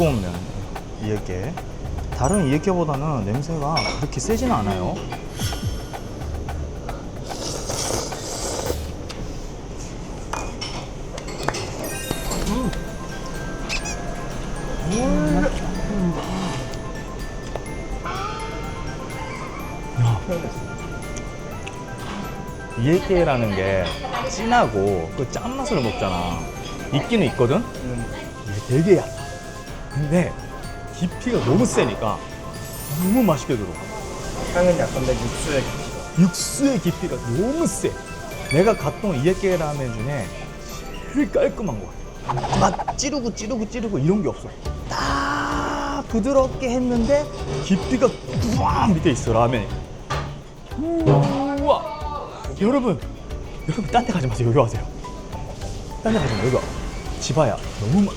두꺼운 면 이에게 다른 이에게보다는 냄새가 그렇게 세지는 않아요. 이에게라는 게 진하고 그 짠맛을 먹잖아. 있기는 있거든? 이게 되게 얕아. 근데 깊이가 너무 세니까 너무 맛있게 들어. 향은 약간 내 육수에 육수의 깊이가 너무 세. 내가 갔던 이에게 라멘 중에 제일 깔끔한 거 같아. 막 찌르고 찌르고 찌르고 이런 게 없어. 딱 부드럽게 했는데 깊이가 뚜왕 밑에 있어 라면이. 우와. 여러분, 여러분 딴 데 가지 마세요. 여기 와세요. 딴 데 가지 마. 여기 와. 지바야 너무 맛.